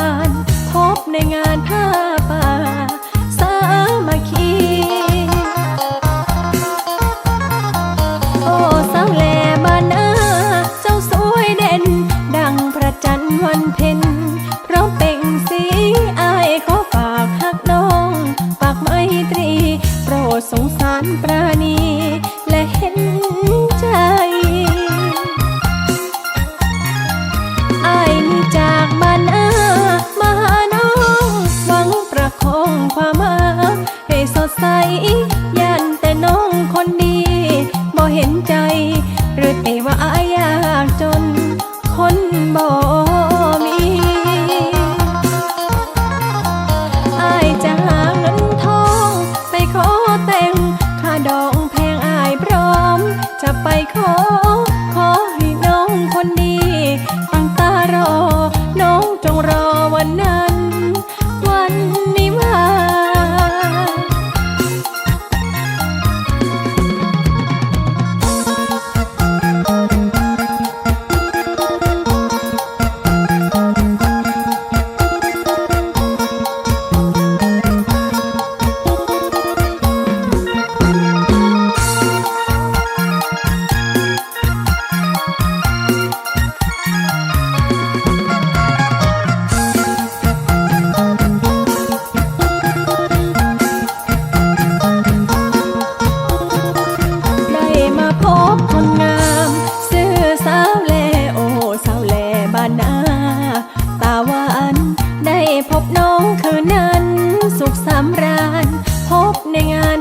าณ พบในงานผ้าป่า สามาคี โอ้สาวแลมานาเจ้าสวยเด่น ดังพระจันทร์วันเพ็ญเพราะเป่งสีอายขอฝากหักน้อง ปากไมตรี โปรดสงสารปราณี และเห็นใจ เห็นใจ หรือต่ว่าอายากจน คนบ่มีอายจะหาเงินทอง ไปขอแต่งค่าดองแพงอายพร้อม จะไปขอ ขอให้น้องคนดี ตั้งตารอ น้องจงรอวันนั้น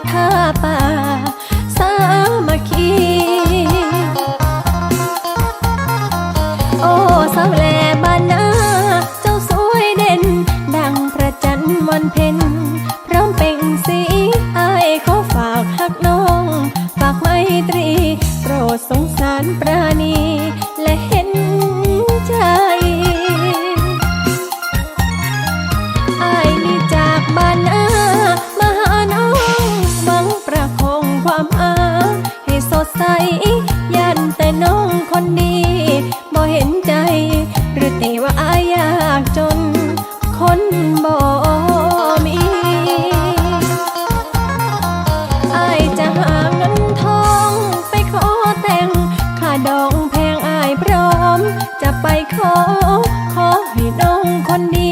งานท่าป่า สามัคคีโอ้สาวแลบ้านนาเจ้าสวยเด่น ดังพระจันทร์วันเพ็ญพร้อมเปล่งสีอายขอฝากหักน้อง ฝากไมตรี โปรดสงสารปราณี องคนดี